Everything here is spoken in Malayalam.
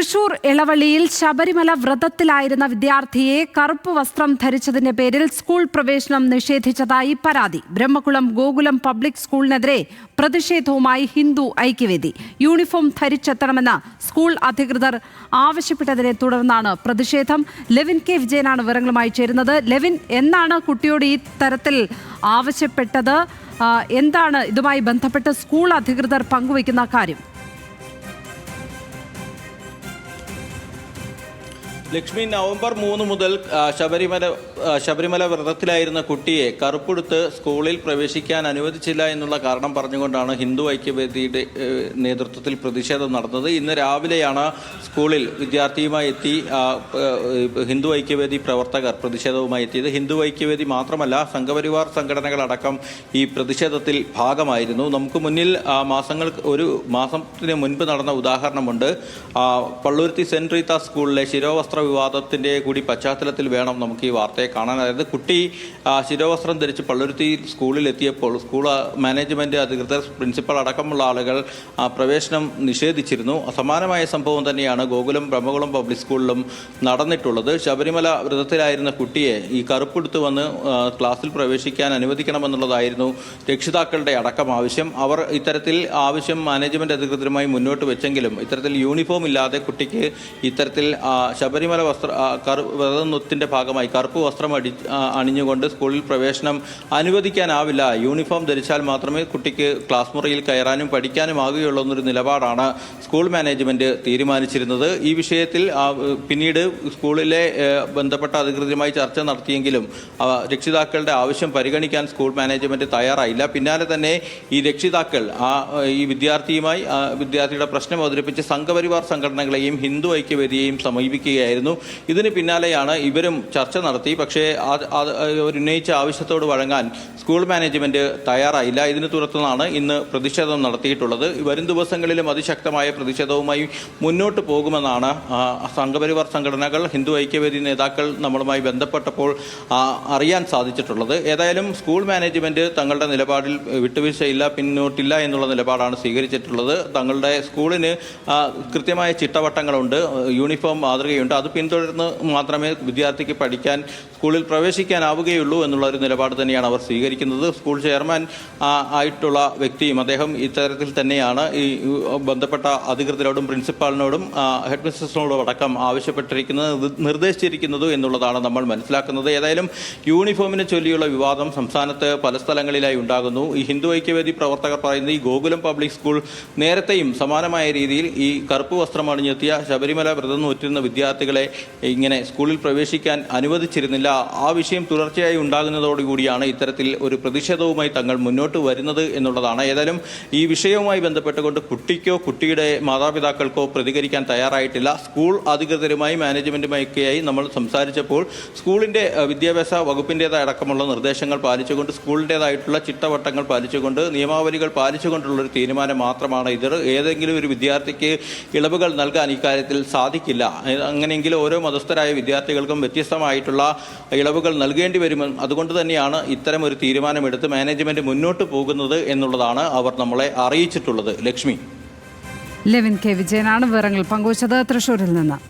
തൃശൂർ ഇളവള്ളിയിൽ ശബരിമല വ്രതത്തിലായിരുന്ന വിദ്യാർത്ഥിയെ കറുപ്പ് വസ്ത്രം ധരിച്ചതിന്റെ പേരിൽ സ്കൂൾ പ്രവേശനം നിഷേധിച്ചതായി പരാതി. ബ്രഹ്മകുളം ഗോകുലം പബ്ലിക് സ്കൂളിനെതിരെ പ്രതിഷേധവുമായി ഹിന്ദു ഐക്യവേദി. യൂണിഫോം ധരിച്ചെത്തണമെന്ന് സ്കൂൾ അധികൃതർ ആവശ്യപ്പെട്ടതിനെ തുടർന്നാണ് പ്രതിഷേധം. ലെവിൻ കെ. വിജയനാണ് വിവരങ്ങളുമായി ചേരുന്നത്. ലെവിൻ എന്നാണ് കുട്ടിയോട് ഈ തരത്തിൽ ആവശ്യപ്പെട്ടത്? എന്താണ് ഇതുമായി ബന്ധപ്പെട്ട് സ്കൂൾ അധികൃതർ പങ്കുവയ്ക്കുന്ന കാര്യം? ലക്ഷ്മി നവംബർ മൂന്ന് മുതൽ ശബരിമല ശബരിമല വ്രതത്തിലായിരുന്ന കുട്ടിയെ കറുപ്പെടുത്ത് സ്കൂളിൽ പ്രവേശിക്കാൻ അനുവദിച്ചില്ല എന്നുള്ള കാരണം പറഞ്ഞുകൊണ്ടാണ് ഹിന്ദു ഐക്യവേദിയുടെ നേതൃത്വത്തിൽ പ്രതിഷേധം നടന്നത്. ഇന്ന് രാവിലെയാണ് സ്കൂളിൽ വിദ്യാർത്ഥിയുമായി എത്തി ഹിന്ദു ഐക്യവേദി പ്രവർത്തകർ പ്രതിഷേധവുമായി എത്തിയത്. ഹിന്ദു ഐക്യവേദി മാത്രമല്ല സംഘപരിവാർ സംഘടനകളടക്കം ഈ പ്രതിഷേധത്തിൽ ഭാഗമായിരുന്നു. നമുക്ക് മുന്നിൽ മാസങ്ങൾ ഒരു മാസത്തിന് മുൻപ് നടന്ന ഉദാഹരണമുണ്ട്. പള്ളൂരുത്തി സെന്റ് സെന്റ് റീത്ത സ്കൂളിലെ ശിരോവസ്ത്ര വിവാദത്തിന്റെ കൂടി പശ്ചാത്തലത്തിൽ വേണം നമുക്ക് ഈ വാർത്തയെ കാണാൻ. അതായത് കുട്ടി ശിരോവസ്ത്രം ധരിച്ച് പള്ളുരുത്തി സ്കൂളിൽ എത്തിയപ്പോൾ സ്കൂൾ മാനേജ്മെന്റ് അധികൃതർ പ്രിൻസിപ്പൽ അടക്കമുള്ള ആളുകൾ പ്രവേശനം നിഷേധിച്ചിരുന്നു. സമാനമായ സംഭവം തന്നെയാണ് ഗോകുലം ബ്രഹ്മകുളം പബ്ലിക് സ്കൂളിലും നടന്നിട്ടുള്ളത്. ശബരിമല വ്രതത്തിലായിരുന്ന കുട്ടിയെ ഈ കറുപ്പെടുത്ത് വന്ന് ക്ലാസ്സിൽ പ്രവേശിക്കാൻ അനുവദിക്കണമെന്നുള്ളതായിരുന്നു രക്ഷിതാക്കളുടെ അടക്കം ആവശ്യം. അവർ ഇത്തരത്തിൽ ആവശ്യം മാനേജ്മെന്റ് അധികൃതരുമായി മുന്നോട്ട് വെച്ചെങ്കിലും ഇത്തരത്തിൽ യൂണിഫോം ഇല്ലാതെ കുട്ടിക്ക് ഇത്തരത്തിൽ ആ, ശബരിമല വസ്ത്ര കറു ഭാഗമായി കറുപ്പ് വസ്ത്രം അടി അണിഞ്ഞുകൊണ്ട് സ്കൂളിൽ പ്രവേശനം അനുവദിക്കാനാവില്ല. യൂണിഫോം ധരിച്ചാൽ മാത്രമേ കുട്ടിക്ക് ക്ലാസ് മുറിയിൽ കയറാനും പഠിക്കാനും ആകുകയുള്ളൂ എന്നൊരു നിലപാടാണ് സ്കൂൾ മാനേജ്മെന്റ് തീരുമാനിച്ചിരുന്നത്. ഈ വിഷയത്തിൽ പിന്നീട് സ്കൂളിലെ ബന്ധപ്പെട്ട അധികൃതരുമായി ചർച്ച നടത്തിയെങ്കിലും രക്ഷിതാക്കളുടെ ആവശ്യം പരിഗണിക്കാൻ സ്കൂൾ മാനേജ്മെന്റ് തയ്യാറായില്ല. പിന്നാലെ തന്നെ ഈ രക്ഷിതാക്കൾ ആ ഈ വിദ്യാർത്ഥിയുമായി വിദ്യാർത്ഥിയുടെ പ്രശ്നം അവതരിപ്പിച്ച് സംഘപരിവാർ സംഘടനകളെയും ഹിന്ദു ഐക്യവേദിയെയും സമീപിക്കുകയായിരുന്നു. ഇതിന് പിന്നാലെയാണ് ഇവരും ചർച്ച നടത്തി. പക്ഷേ ഉന്നയിച്ച ആവശ്യത്തോട് വഴങ്ങാൻ സ്കൂൾ മാനേജ്മെന്റ് തയ്യാറായില്ല. ഇതിനെ തുടർന്നാണ് ഇന്ന് പ്രതിഷേധം നടത്തിയിട്ടുള്ളത്. വരും ദിവസങ്ങളിലും അതിശക്തമായ പ്രതിഷേധവുമായി മുന്നോട്ട് പോകുമെന്നാണ് സംഘപരിവാർ സംഘടനകൾ ഹിന്ദു ഐക്യവേദി നേതാക്കൾ നമ്മളുമായി ബന്ധപ്പെട്ടപ്പോൾ അറിയാൻ സാധിച്ചിട്ടുള്ളത്. ഏതായാലും സ്കൂൾ മാനേജ്മെന്റ് തങ്ങളുടെ നിലപാടിൽ വിട്ടുവീഴ്ചയില്ല പിന്നോട്ടില്ല എന്നുള്ള നിലപാടാണ് സ്വീകരിച്ചിട്ടുള്ളത്. തങ്ങളുടെ സ്കൂളിന് കൃത്യമായ ചിട്ടവട്ടങ്ങളുണ്ട്. യൂണിഫോം മാതൃകയുണ്ട്. അത് പിന്തുടർന്ന് മാത്രമേ വിദ്യാർത്ഥിക്ക് പഠിക്കാൻ സ്കൂളിൽ പ്രവേശിക്കാനാവുകയുള്ളൂ എന്നുള്ള ഒരു നിലപാട് തന്നെയാണ് അവർ സ്വീകരിക്കുന്നത്. സ്കൂൾ ചെയർമാൻ ആയിട്ടുള്ള വ്യക്തിയും അദ്ദേഹം ഇത്തരത്തിൽ തന്നെയാണ് ഈ ബന്ധപ്പെട്ട അധികൃതരോടും പ്രിൻസിപ്പാളിനോടും ഹെഡ് മിസ്റ്റേഴ്സിനോടും അടക്കം ആവശ്യപ്പെട്ടിരിക്കുന്നത് നിർ- നിർദ്ദേശിച്ചിരിക്കുന്നത് എന്നുള്ളതാണ് നമ്മൾ മനസ്സിലാക്കുന്നത്. ഏതായാലും യൂണിഫോമിനെ ചൊല്ലിയുള്ള വിവാദം സംസ്ഥാനത്ത് പല സ്ഥലങ്ങളിലായി ഉണ്ടാകുന്നു. ഈ ഹിന്ദു ഐക്യവേദി പ്രവർത്തകർ പറയുന്നത് ഈ ഗോകുലം പബ്ലിക് സ്കൂൾ നേരത്തെയും സമാനമായ രീതിയിൽ ഈ കറുപ്പ് വസ്ത്രം അണിഞ്ഞെത്തിയ ശബരിമല വ്രതം നോറ്റിരുന്ന വിദ്യാർത്ഥികളെ ഇങ്ങനെ സ്കൂളിൽ പ്രവേശിക്കാൻ അനുവദിച്ചിരുന്നില്ല. ആ വിഷയം തുടർച്ചയായി ഉണ്ടാകുന്നതോടുകൂടിയാണ് ഇത്തരത്തിൽ ഒരു പ്രതിഷേധവുമായി തങ്ങൾ മുന്നോട്ട് വരുന്നത് എന്നുള്ളതാണ്. ഏതായാലും ഈ വിഷയവുമായി ബന്ധപ്പെട്ടുകൊണ്ട് കുട്ടിക്കോ കുട്ടിയുടെ മാതാപിതാക്കൾക്കോ പ്രതികരിക്കാൻ തയ്യാറായിട്ടില്ല. സ്കൂൾ അധികൃതരുമായി മാനേജ്മെന്റുമൊക്കെയായി നമ്മൾ സംസാരിച്ചപ്പോൾ സ്കൂളിന്റെ വിദ്യാഭ്യാസ വകുപ്പിന്റേതായ അടക്കമുള്ള നിർദ്ദേശങ്ങൾ പാലിച്ചുകൊണ്ട് സ്കൂളിന്റേതായിട്ടുള്ള ചിട്ടവട്ടങ്ങൾ പാലിച്ചുകൊണ്ട് നിയമാവലികൾ പാലിച്ചുകൊണ്ടുള്ള ഒരു തീരുമാനം മാത്രമാണ് ഇത്. ഏതെങ്കിലും ഒരു വിദ്യാർത്ഥിക്ക് ഇളവുകൾ നൽകാൻ ഇക്കാര്യത്തിൽ സാധിക്കില്ല. ഏ- അങ്ങനെയെങ്കിൽ ഓരോ മതസ്ഥരായ വിദ്യാർത്ഥികൾക്കും വ്യത്യസ്തമായിട്ടുള്ള ഇളവുകൾ നൽകേണ്ടി വരുമെന്ന് അതുകൊണ്ട് തന്നെയാണ് ഇത്തരം ഒരു തീരുമാനമെടുത്ത് മാനേജ്മെന്റ് മുന്നോട്ട് പോകുന്നത് എന്നുള്ളതാണ് അവർ നമ്മളെ അറിയിച്ചിട്ടുള്ളത്. ലക്ഷ്മി. ലെവിൻ കെ. വിജയനാണ് വിവരങ്ങൾ പങ്കുവച്ചത് തൃശൂരിൽ നിന്ന്.